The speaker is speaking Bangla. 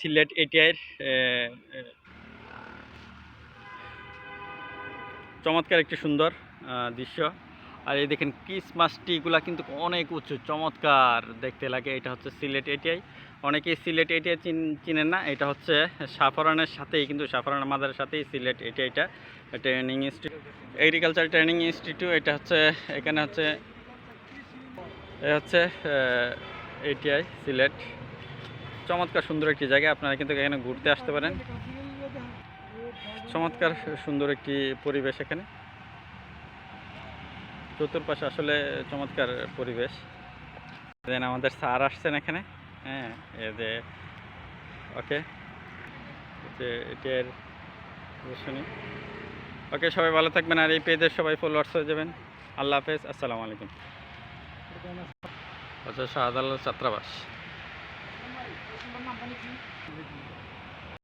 সিলেট এটিআইয়ের চমৎকার একটি সুন্দর দৃশ্য। আর এই দেখেন ক্রিসমাস ট্রিগুলা কিন্তু অনেক উঁচু, চমৎকার দেখতে লাগে। এটা হচ্ছে সিলেট এটিআই। অনেকেই সিলেট এটিআই চিন, চিনেন না। এটা হচ্ছে সাফরানের সাথেই, কিন্তু সাফরান মাদারের সাথেই Sylhet এটিআইটা training institute agriculture training institute এটা হচ্ছে, এখানে হচ্ছে, এ হচ্ছে এটিআই, সিলেট। চমৎকার সুন্দর একটি জায়গা। আপনারা কিন্তু এখানে ঘুরতে আসতে পারেন। চমৎকার সুন্দর একটি পরিবেশ এখানে। চতুর্পাশে আসলে চমৎকার পরিবেশ। দেন আমাদের স্যার আসছেন এখানে। হ্যাঁ এই যে ওকে। যে এটির শুনি ওকে সবাই ভালো থাকবেন। আর এই পেজের সবাই ফলোয়ার্স হয়ে যাবেন। আল্লাহ হাফেজ। আসসালামু আলাইকুম। আচ্ছা শাহজালাল ছাত্রাবাস। Mama, bunny, bunny.